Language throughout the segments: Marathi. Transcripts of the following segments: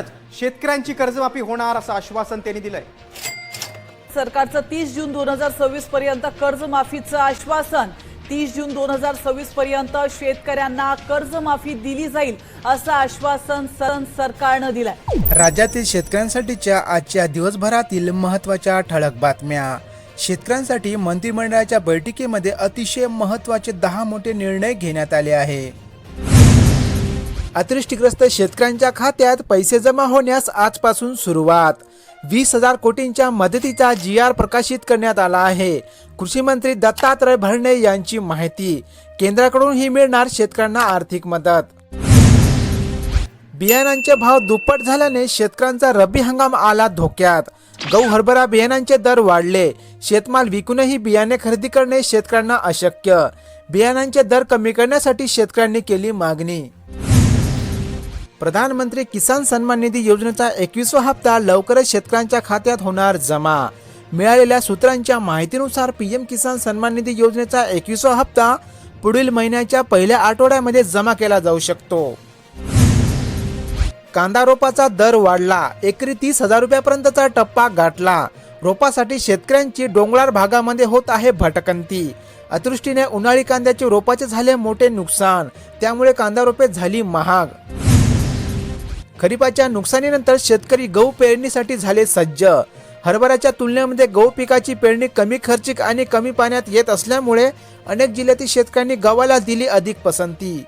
महिन्यातच शेतकऱ्यांची कर्जमाफी होणार असं आश्वासन त्यांनी दिलंय. सरकारचं तीस जून दोन हजार सव्वीस पर्यंत कर्जमाफीचं आश्वासन तीस जून दोन हजार सव्वीस पर्यंत शेतकऱ्यांना कर्जमाफी दिली जाईल असं आश्वासन सर- सरकारनं दिलंय. राज्यातील शेतकऱ्यांसाठीच्या आजच्या दिवसभरातील महत्त्वाच्या ठळक बातम्या. शेतकऱ्यांसाठी मंत्रिमंडळाच्या बैठकीमध्ये अतिशय महत्त्वाचे दहा मोठे निर्णय घेण्यात आले आहे. अतिवृष्टीग्रस्त शेतकऱ्यांच्या खात्यात पैसे जमा होण्यास आजपासून सुरुवात. वीस हजार कोटींच्या मदतीचा जी आर प्रकाशित करण्यात आला आहे. कृषी मंत्री दत्तात्रय भरणे यांची माहिती. केंद्राकडूनही मिळणार शेतकऱ्यांना आर्थिक मदत. बियाणांचे भाव दुप्पट झाल्याने शेतकऱ्यांचा रब्बी हंगाम आला धोक्यात. गहू हरभरा बियाणांचे दर वाढले. शेतमाल विकूनही बियाणे खरेदी करणे शेतकऱ्यांना अशक्य. बियाणांचे दर कमी करण्यासाठी शेतकऱ्यांनी केली मागणी. प्रधानमंत्री किसान सन्मान निधी योजनेचा एकवीसवा हप्ता लवकरच शेतकऱ्यांच्या खात्यात होणार जमा. मिळालेल्या सूत्रांच्या माहितीनुसार पीएम किसान सन्मान निधी योजनेचा एकवीसवा हप्ता पुढील महिन्याच्या पहिल्या आठवड्यामध्ये जमा केला जाऊ शकतो. कांदा रोपाचा दर वाढला. एकरी तीस हजार रुपयापर्यंतचा टप्पा गाठला. रोपासाठी शेतकऱ्यांची डोंगराळ भागामध्ये होत आहे भटकंती. अतृष्टीने उन्हाळी कांद्याचे रोपाचे झाले मोठे नुकसान. त्यामुळे कांदा रोपे झाली महाग. खरीपाच्या नुकसानीनंतर शेतकरी गहू पेरणीसाठी झाले सज्ज. हरभऱ्याच्या तुलनेमध्ये गहू पिकाची पेरणी कमी खर्चिक आणि कमी पाण्यात येत असल्यामुळे अनेक जिल्ह्यातील शेतकऱ्यांनी गव्हाला दिली अधिक पसंती.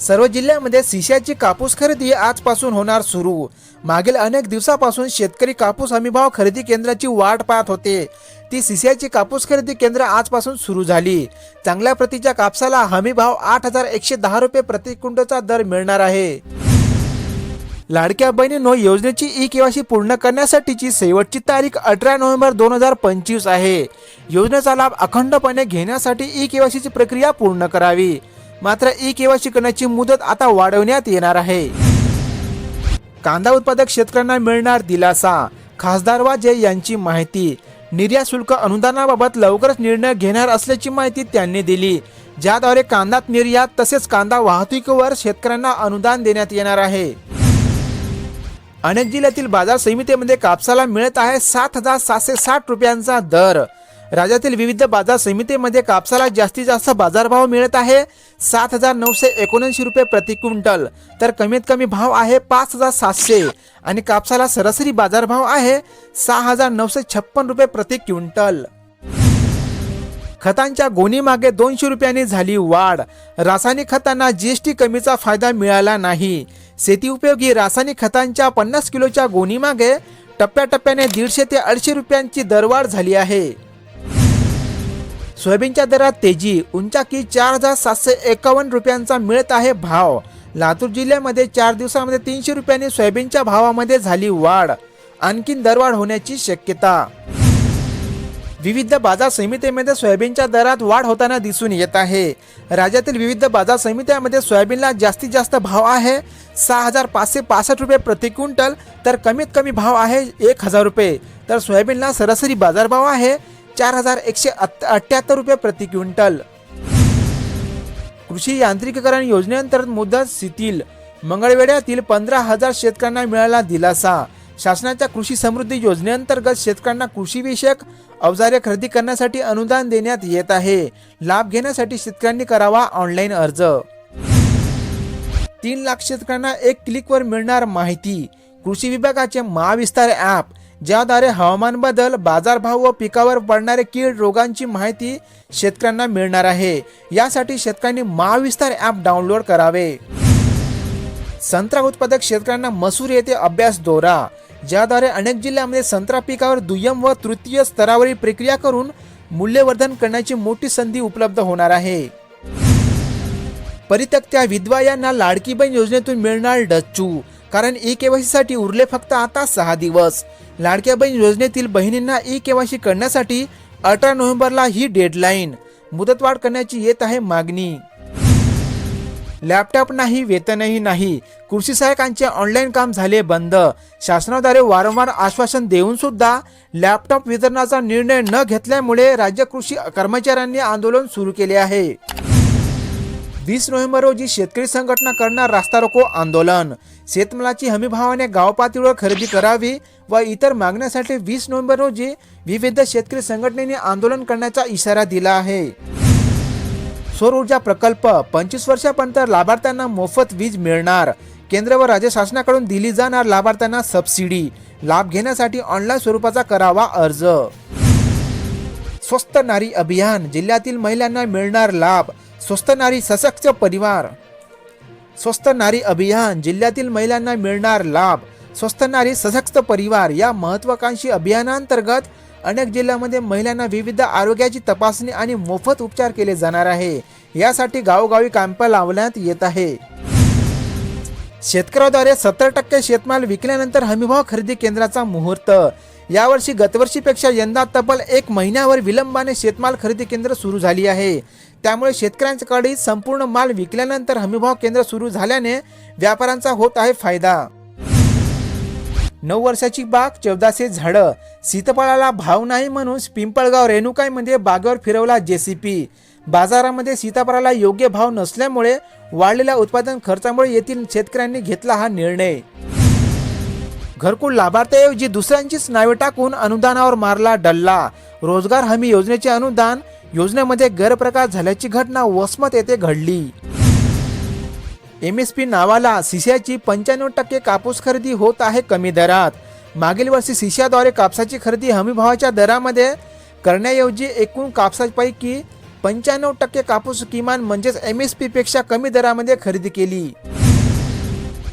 सर्व जिल्ह्यामध्ये सिशाची कापूस खरेदी आजपासून होणार सुरू. मागील अनेक दिवसापासून शेतकरी कापूस हमीभाव खरेदी केंद्राची वाट पाहत होते. ती सिसियाची कापूस खरेदी केंद्र आजपासून सुरू झाली. चांगल्या प्रतीच्या कापसाला हमीभाव आठ हजार एकशे दहा रुपये प्रतिकुंडचा दर मिळणार आहे. लाडक्या बहिणीनो योजनेची ई केवायसी पूर्ण करण्यासाठीची शेवटची तारीख अठरा नोव्हेंबर दोन हजार पंचवीस आहे. योजनेचा लाभ अखंडपणे घेण्यासाठी ई केवायसीची प्रक्रिया पूर्ण करावी. मात्र ई केवा शिकण्याची मुदत आता वाढवण्यात येणार आहे. कांदा उत्पादक शेतकऱ्यांना मिळणार दिलासा. खासदार वाजे यांची माहिती. निर्यात शुल्क अनुदानाबाबत लवकरच निर्णय घेणार असल्याची माहिती त्यांनी दिली. ज्याद्वारे कांदा निर्यात तसेच कांदा वाहतुकीवर शेतकऱ्यांना अनुदान देण्यात येणार आहे. अनेक जिल्ह्यातील बाजार समितीमध्ये कापसाला मिळत आहे सात हजार सातशे साठ रुपयांचा दर. राज्यातील विविध बाजार समितीमध्ये कापसाला जास्तीत जास्त बाजारभाव मिळत आहे. सात हजार नऊशे एकोणऐंशी रुपये प्रति क्विंटल. तर कमीत कमी भाव आहे पाच हजार सातशे. आणि कापसाला सरासरी बाजारभाव आहे सहा हजार नऊशे छप्पन रुपये प्रति क्विंटल. खतांच्या गोणीमागे दोनशे रुपयांनी झाली वाढ. रासायनिक खतांना जीएसटी कमीचा फायदा मिळाला नाही. शेती उपयोगी रासायनिक खतांच्या पन्नास किलोच्या गोणीमागे टप्प्याटप्प्याने दीडशे ते अडीचशे रुपयांची दरवाढ झाली आहे. सोयाबीनच्या दरात तेजी. उंचाकी चार हजार सातशे एकावन्न रुपयांचा मिळत आहे भाव. लातूर जिल्ह्यामध्ये चार दिवसामध्ये तीनशे रुपयांनी सोयाबीनच्या भावामध्ये झाली वाढ. आणखीन दरवाढ होण्याची शक्यता. विविध बाजार समितीमध्ये सोयाबीनच्या दरात वाढ होताना दिसून येत आहे. राज्यातील विविध बाजार समित्यांमध्ये सोयाबीनला जास्तीत जास्त भाव आहे. सहा हजार पाचशे पासष्ट रुपये प्रति क्विंटल तर कमीत कमी भाव आहे एक हजार रुपये. तर सोयाबीनला सरासरी बाजारभाव आहे. चार हजार एकशे अठ्ठ्याहत्तर रुपये प्रति क्विंटल. कृषी यांत्रिकीकरण योजनेअंतर्गत मुदत शिथिल. मंगळवेढ्यातील पंधरा हजार शेतकऱ्यांना मिळाला दिलासा. शासनाच्या कृषी समृद्धी योजनेअंतर्गत शेतकऱ्यांना कृषीविषयक अवजारे खरेदी करण्यासाठी अनुदान देण्यात येत आहे. लाभ घेण्यासाठी शेतकऱ्यांनी करावा ऑनलाईन अर्ज. तीन लाख शेतकऱ्यांना एक क्लिकवर मिळणार माहिती. कृषी विभागाचे महाविस्तार ॲप ज्याद्वारे हवामान बदल बाजारभाव व पिकावर पडणारे कीड रोगांची माहिती शेतकऱ्यांना मिळणार आहे. यासाठी शेतकऱ्यांनी महाविस्तार ॲप डाउनलोड करावे. संत्रा उत्पादक शेतकऱ्यांना मसूर येथे अभ्यास दौरा. ज्याद्वारे अनेक जिल्ह्यामध्ये संत्रा पिकावर दुय्यम व तृतीय स्तरावरील प्रक्रिया करून मूल्यवर्धन करण्याची मोठी संधी उपलब्ध होणार आहे. परित्यक्त्या विधवा यांना लाडकी बहीण योजनेतून मिळणार डच्चू. कारण ई केवायसीसाठी उरले फक्त आता सहा दिवस. लाडक्या बहीण योजनेतील बहिणींना ई केवायसी करण्यासाठी अठरा नोव्हेंबरला ही डेडलाईन. मुदतवाढ करण्याची येत आहे मागणी. लॅपटॉप नाही वेतनही नाही. कृषी सहायकांचे ऑनलाईन काम झाले बंद. शासनाद्वारे वारंवार आश्वासन देऊन सुद्धा लॅपटॉप वितरणाचा निर्णय न घेतल्यामुळे राज्य कृषी कर्मचाऱ्यांनी आंदोलन सुरू केले आहे. वीस नोव्हेंबर रोजी शेतकरी संघटना करणार रास्ता रोको आंदोलन. शेतमालाची हमीभावाने गावपातळीवर खरेदी करावी व इतर मागण्यासाठी वीस नोव्हेंबर रोजी विविध शेतकरी संघटनेने आंदोलन करण्याचा इशारा दिला आहे. सौर ऊर्जा प्रकल्प पंचवीस वर्षापर्यंत लाभार्थ्यांना मोफत वीज मिळणार. केंद्र व राज्य शासनाकडून दिली जाणार लाभार्थ्यांना सबसिडी. लाभ घेण्यासाठी ऑनलाईन स्वरूपाचा करावा अर्ज. स्वस्त नारी अभियान जिल्ह्यातील महिलांना मिळणार लाभ. स्वस्त नारी सशक्त परिवार. स्वस्त नारी अभियान जिल्ह्यातील महिलांना मिळणार लाभ स्वस्त नारी सशक्त परिवार या महत्वाकांक्षी अभियानांतर्गत अनेक जिल्ह्यामध्ये महिलांना विविध आरोग्याची तपासणी आणि मोफत उपचार केले जाणार आहे. यासाठी गावोगावी कॅम्प लावण्यात येत आहे. शेतकऱ्याद्वारे सत्तर टक्के शेतमाल विकल्यानंतर हमीभाव खरेदी केंद्राचा मुहूर्त. यावर्षी गतवर्षीपेक्षा यंदा तब्बल एक महिन्यावर विलंबाने शेतमाल खरेदी केंद्र सुरू झाली आहे. त्यामुळे शेतकऱ्यांकडे संपूर्ण माल विकल्यानंतर हमीभाव केंद्र सुरू झाल्याने व्यापाऱ्यांचा होत आहे फायदा. नऊ वर्षाची बाग चौदाशे झाडं. सीताफळाला भाव नाही म्हणून पिंपळगाव रेणुकाईमध्ये बागेवर फिरवला जेसीपी बाजारामध्ये सीताफळाला योग्य भाव नसल्यामुळे वाढलेल्या उत्पादन खर्चामुळे येथील शेतकऱ्यांनी घेतला हा निर्णय. घरकुल लाभार्थ्याऐवजी दुसऱ्यांचीच नावे टाकून अनुदानावर मारला डल्ला. रोजगार हमी योजनेचे अनुदान योजनेमध्ये गैरप्रकार झाल्याची घटना वसमत येथे घडली. एम एस पी नावाला सिसियाची पंच्याण्णव टक्के कापूस खरेदी होत आहे कमी दरात. मागील वर्षी सिसियाद्वारे कापसाची खरेदी हमीभावाच्या दरामध्ये करण्याऐवजी एकूण कापसापैकी पंच्याण्णव टक्के कापूस किमान म्हणजेच एम एस पीपेक्षा कमी दरामध्ये खरेदी केली.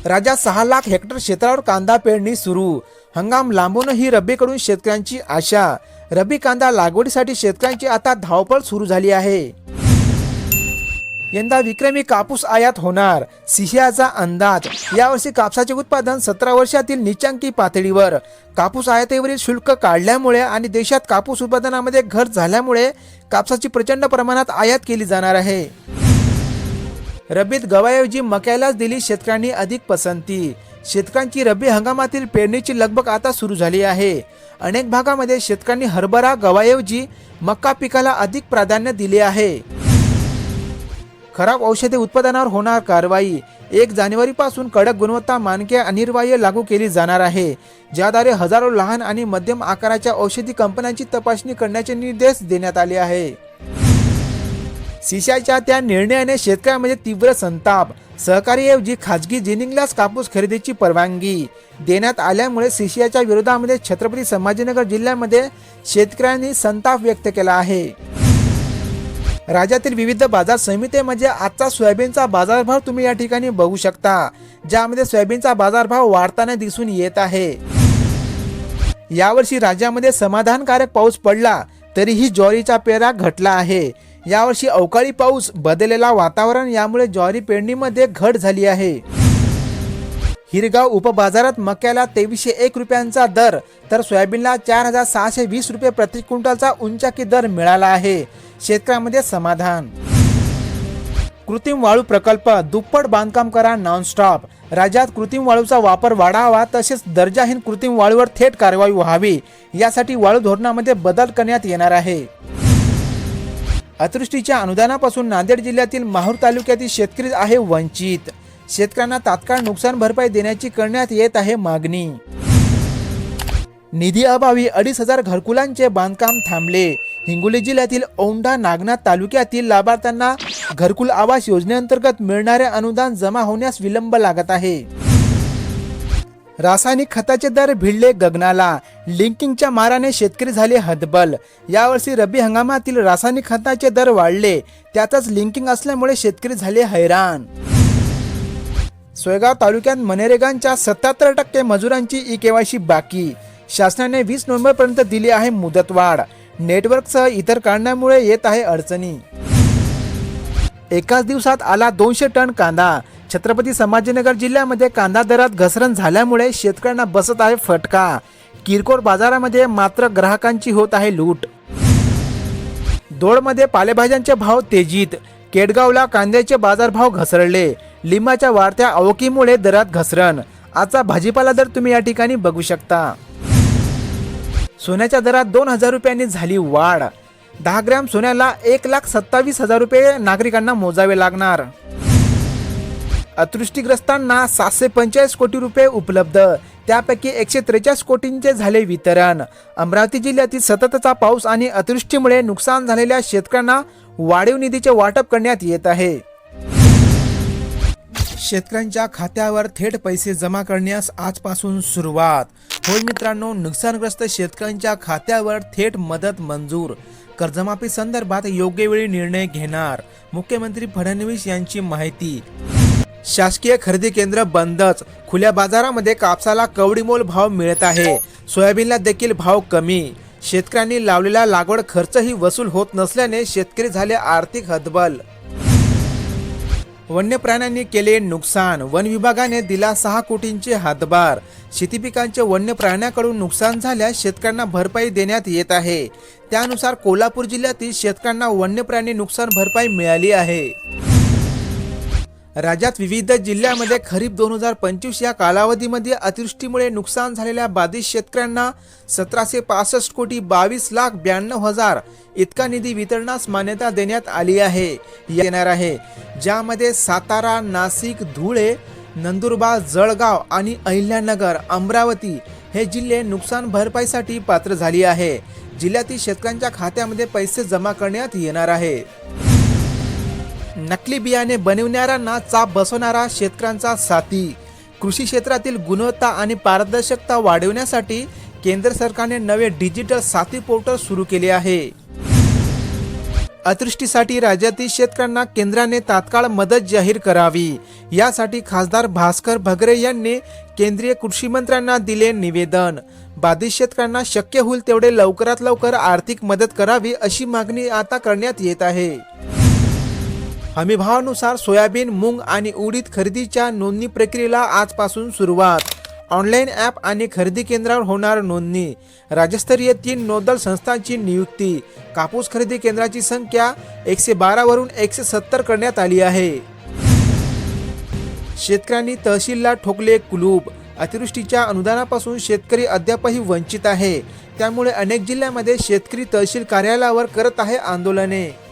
राज्यात सहा लाख हेक्टर क्षेत्रावर कांदा पेरणी सुरू. हंगाम लांबूनही रब्बीकडून शेतकऱ्यांची आशा. रब्बी कांदा लागवडीसाठी शेतकऱ्यांची आता धावपळ सुरू झाली आहे. यंदा विक्रमी कापूस आयात होणार. सिहियाचा अंदाज. यावर्षी कापसाचे उत्पादन सतरा वर्षातील निचांकी पातळीवर. कापूस आयातीवरील शुल्क काढल्यामुळे आणि देशात कापूस उत्पादनामध्ये घट झाल्यामुळे कापसाची प्रचंड प्रमाणात आयात केली जाणार आहे. रब्बीत गव्हाऐवजी मक्यालाच दिली शेतकऱ्यांनी अधिक पसंती. शेतकऱ्यांची रब्बी हंगामातील पेरणीची लगबग आता सुरू झाली आहे. अनेक भागामध्ये शेतकऱ्यांनी हरभरा गव्हाऐवजी मक्का पिकाला अधिक प्राधान्य दिले आहे. खराब औषधे उत्पादनावर होणार कारवाई. एक जानेवारीपासून कडक गुणवत्ता मानके अनिर्वाह्य लागू केली जाणार आहे. ज्याद्वारे हजारो लहान आणि मध्यम आकाराच्या औषधी कंपन्यांची तपासणी करण्याचे निर्देश देण्यात आले आहे. सिशाच्या त्या निर्णयाने शेतकऱ्यांमध्ये तीव्र संताप. सहकारीऐवजी खाजगी जिनिंगलाच कापूस खरेदीची परवानगी देण्यात आल्यामुळे सिशियाच्या विरोधामध्ये छत्रपती संभाजीनगर जिल्ह्यामध्ये शेतकऱ्यांनी संताप व्यक्त केला आहे. राज्यातील विविध बाजार समित्यामध्ये आजचा सोयाबीनचा बाजारभाव तुम्ही या ठिकाणी बघू शकता ज्यामध्ये सोयाबीनचा बाजारभाव वाढताना दिसून येत आहे. यावर्षी राज्यामध्ये समाधानकारक पाऊस पडला तरीही ज्वारीचा पेरा घटला आहे. यावर्षी अवकाळी पाऊस बदललेला वातावरण यामुळे ज्वारी पेरणीमध्ये घट झाली आहे. हिरगाव उपबाजारात मक्याला तेवीसशे एक रुपयांचा दर तर सोयाबीनला चार हजार सहाशे वीस रुपये प्रति क्विंटलचा उंचाकी दर मिळाला आहे. शेतकऱ्यांमध्ये समाधान. कृत्रिम वाळू प्रकल्प दुप्पट बांधकाम करा नॉनस्टॉप राज्यात कृत्रिम वाळूचा वापर वाढावा तसेच दर्जाहीन कृत्रिम वाळूवर थेट कारवाई व्हावी. यासाठी वाळू धोरणामध्ये बदल करण्यात येणार आहे. अतिवृष्टीच्या अनुदानापासून नांदेड जिल्ह्यातील माहूर तालुक्यातील शेतकरी आहे वंचित. शेतकऱ्यांना तात्काळ नुकसान भरपाई देण्याची करण्यात येत आहे मागणी. निधी अभावी अडीच हजार घरकुलांचे बांधकाम थांबले. हिंगोली जिल्ह्यातील औंढा नागनाथ तालुक्यातील लाभार्थ्यांना घरकुल आवास योजनेअंतर्गत मिळणारे अनुदान जमा होण्यास विलंब लागत आहे. रासायनिक खताचे दर भिडले गगनाला. लिंकिंगच्या माराने शेतकरी झाले हतबल. यावर्षी रब्बी हंगामातील रासायनिक खताचे दर वाढले. त्यातच लिंकिंग असल्यामुळे शेतकरी झाले हैराण. सोयगाव तालुक्यात मनरेगांच्या सत्याहत्तर टक्के मजुरांची ई केवायसी बाकी. शासनाने वीस नोव्हेंबरपर्यंत दिली आहे मुदतवाढ. नेटवर्कसह इतर कारणामुळे येत आहे अडचणी. एकाच दिवसात आला दोनशे टन कांदा. छत्रपती संभाजीनगर जिल्ह्यामध्ये कांदा दरात घसरण झाल्यामुळे शेतकऱ्यांना बसत आहे फटका. किरकोळ बाजारामध्ये मात्र ग्राहकांची होत आहे लूट. दोडमध्ये पालेभाज्यांचे भाव तेजीत. केडगावला कांद्याचे बाजारभाव घसरले. लिंबाच्या वाढत्या अवकीमुळे दरात घसरण. आजचा भाजीपाला दर तुम्ही या ठिकाणी बघू शकता. सोन्याच्या दरात दोन हजार रुपयांनी झाली वाढ. दहा ग्रॅम सोन्याला एक लाख सत्तावीस हजार रुपये नागरिकांना मोजावे लागणार. अतृष्टीग्रस्तांना सातशे पंचेचाळीस कोटी रुपये उपलब्ध. त्यापैकी एकशे त्रेचाळीस कोटींचे झाले वितरण. अमरावती जिल्ह्यातील सततचा पाऊस आणि अतिवृष्टीमुळे नुकसान झालेल्या शेतकऱ्यांना वाढीव निधीचे वाटप करण्यात येत आहे. शेतकऱ्यांच्या खात्यावर थेट पैसे जमा करण्यास आजपासून सुरुवात. होय मित्रांनो नुकसानग्रस्त शेतकऱ्यांच्या खात्यावर थेट मदत मंजूर. कर्जमाफी संदर्भात योग्य वेळी निर्णय घेणार. मुख्यमंत्री फडणवीस यांची माहिती. शासकीय खरेदी केंद्र बंदच. खुल्या बाजारामध्ये कापसाला कवडीमोल भाव मिळत आहे. सोयाबीनला देखील भाव कमी. शेतकऱ्यांनी लावलेला लागवड खर्चही वसूल होत नसल्याने शेतकरी झाले आर्थिक हतबल. वन्य प्राण्यांनी केले नुकसान. वन विभागाने दिला सहा कोटींचे हातभार. शेती पिकांचे वन्य प्राण्याकडून नुकसान झाल्यास शेतकऱ्यांना भरपाई देण्यात येत आहे. त्यानुसार कोल्हापूर जिल्ह्यातील शेतकऱ्यांना वन्य प्राणी नुकसान भरपाई मिळाली आहे. राज्यात विविध जिल्ह्यामध्ये खरीप दोन हजार पंचवीस या कालावधीमध्ये अतिवृष्टीमुळे नुकसान झालेल्या बाधित शेतकऱ्यांना सतराशे पासष्ट कोटी बावीस लाख ब्याण्णव हजार इतका निधी वितरणास मान्यता देण्यात आली आहे. येणार आहे. ज्यामध्ये सातारा नाशिक धुळे नंदुरबार जळगाव आणि अहिल्यानगर अमरावती हे जिल्हे नुकसान भरपाईसाठी पात्र झाली आहे. जिल्ह्यातील शेतकऱ्यांच्या खात्यामध्ये पैसे जमा करण्यात येणार आहे. नकली बियाणे बनविणाऱ्यांना चाप बसवणारा शेतकऱ्यांचा साथी. कृषी क्षेत्रातील गुणवत्ता आणि पारदर्शकता वाढवण्यासाठी केंद्र सरकारने नवे डिजिटल साथी पोर्टल सुरू केले आहे. अतिवृष्टीसाठी राज्यातील शेतकऱ्यांना केंद्राने तात्काळ मदत जाहीर करावी. यासाठी खासदार भास्कर भगरे यांनी केंद्रीय कृषी मंत्र्यांना दिले निवेदन. बाधित शेतकऱ्यांना शक्य होईल तेवढे लवकरात लवकर आर्थिक मदत करावी अशी मागणी आता करण्यात येत आहे. हमीभावानुसार सोयाबीन मूग आणि उडीद खरेदीच्या नोंदणी प्रक्रियेला आजपासून सुरुवात. ऑनलाईन ॲप आणि खरेदी केंद्रावर होणार नोंदणी. राज्यस्तरीय तीन नोदल संस्थांची नियुक्ती. कापूस खरेदी केंद्राची संख्या एकशे बारावरून एकशे सत्तर करण्यात आली आहे. शेतकऱ्यांनी तहसीलला ठोकले कुलूप. अतिवृष्टीच्या अनुदानापासून शेतकरी अद्यापही वंचित आहे. त्यामुळे अनेक जिल्ह्यामध्ये शेतकरी तहसील कार्यालयावर करत आहे आंदोलने.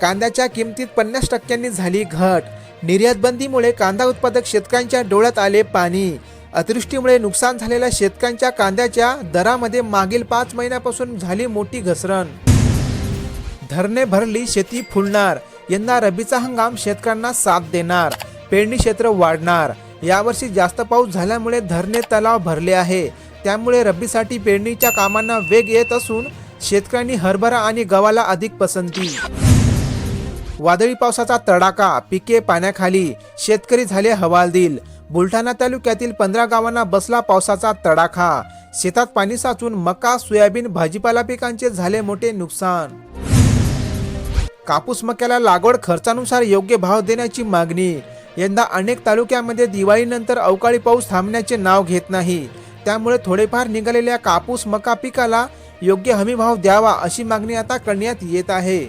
कांद्याच्या किमतीत पन्नास टक्क्यांनी झाली घट. निर्यातबंदीमुळे कांदा उत्पादक शेतकऱ्यांच्या डोळ्यात आले पाणी. अतिवृष्टीमुळे नुकसान झालेल्या शेतकऱ्यांच्या कांद्याच्या दरामध्ये मागील पाच महिन्यापासून झाली मोठी घसरण. धरणे भरली शेती फुलणार. यंदा रबीचा हंगाम शेतकऱ्यांना साथ देणार. पेरणी क्षेत्र वाढणार. यावर्षी जास्त पाऊस झाल्यामुळे धरणे तलाव भरले आहे. त्यामुळे रब्बीसाठी पेरणीच्या कामांना वेग येत असून शेतकऱ्यांनी हरभरा आणि गव्हाला अधिक पसंती. वादळी पावसाचा तडाखा पिके पाण्याखाली शेतकरी झाले हवालदिल. बुलढाणा तालुक्यातील पंधरा गावांना बसला पावसाचा तडाखा. शेतात पाणी साचून मका सोयाबीन भाजीपाला पिकांचे झाले मोठे नुकसान. कापूस मक्याला लागवड खर्चानुसार योग्य भाव देण्याची मागणी. यंदा अनेक तालुक्यामध्ये दिवाळीनंतर अवकाळी पाऊस थांबण्याचे नाव घेत नाही. त्यामुळे थोडेफार निघालेल्या कापूस मका पिकाला योग्य हमीभाव द्यावा अशी मागणी आता करण्यात येत आहे.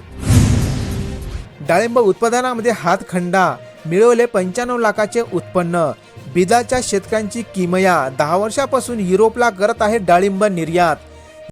डाळिंब उत्पादनामध्ये हातखंडा मिळवले पंच्याण्णव लाखाचे उत्पन्न. बिदाच्या शेतकऱ्यांची किमया दहा वर्षापासून युरोपला करत आहे डाळिंब निर्यात.